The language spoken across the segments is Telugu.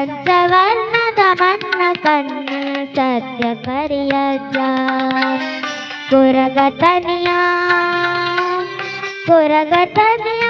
పంచవర్ణతమన్న కన్న సత్య పర్యజ కురగతనియా కురగతనియా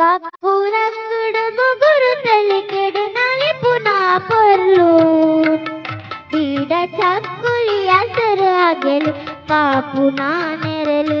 స్వామి అడ్డాగు ముగురు తెలికెడు నలుపు నా పొర్లు పీడ చక్కులి అసరు అగెలు కాపు నా నెరలు.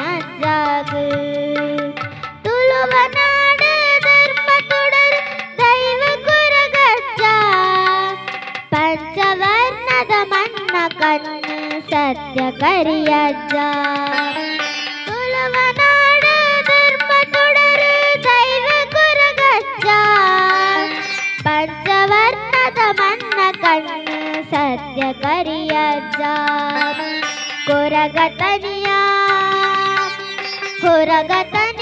ಸತ್ಯ ಕರಿಯಜ್ಜ ತುಳುವನಾಡು ಧರ್ಮ ತುಡರು ದೈವ ಕುರಗಜ್ಜ ಪಂಚವರ್ಣದ ಮನ್ನ ಕಣ್ಣು ಸತ್ಯ ಕರಿಯಜ್ಜ ಕೊರಗತನಿಯ ಕೊರಗತನಿಯ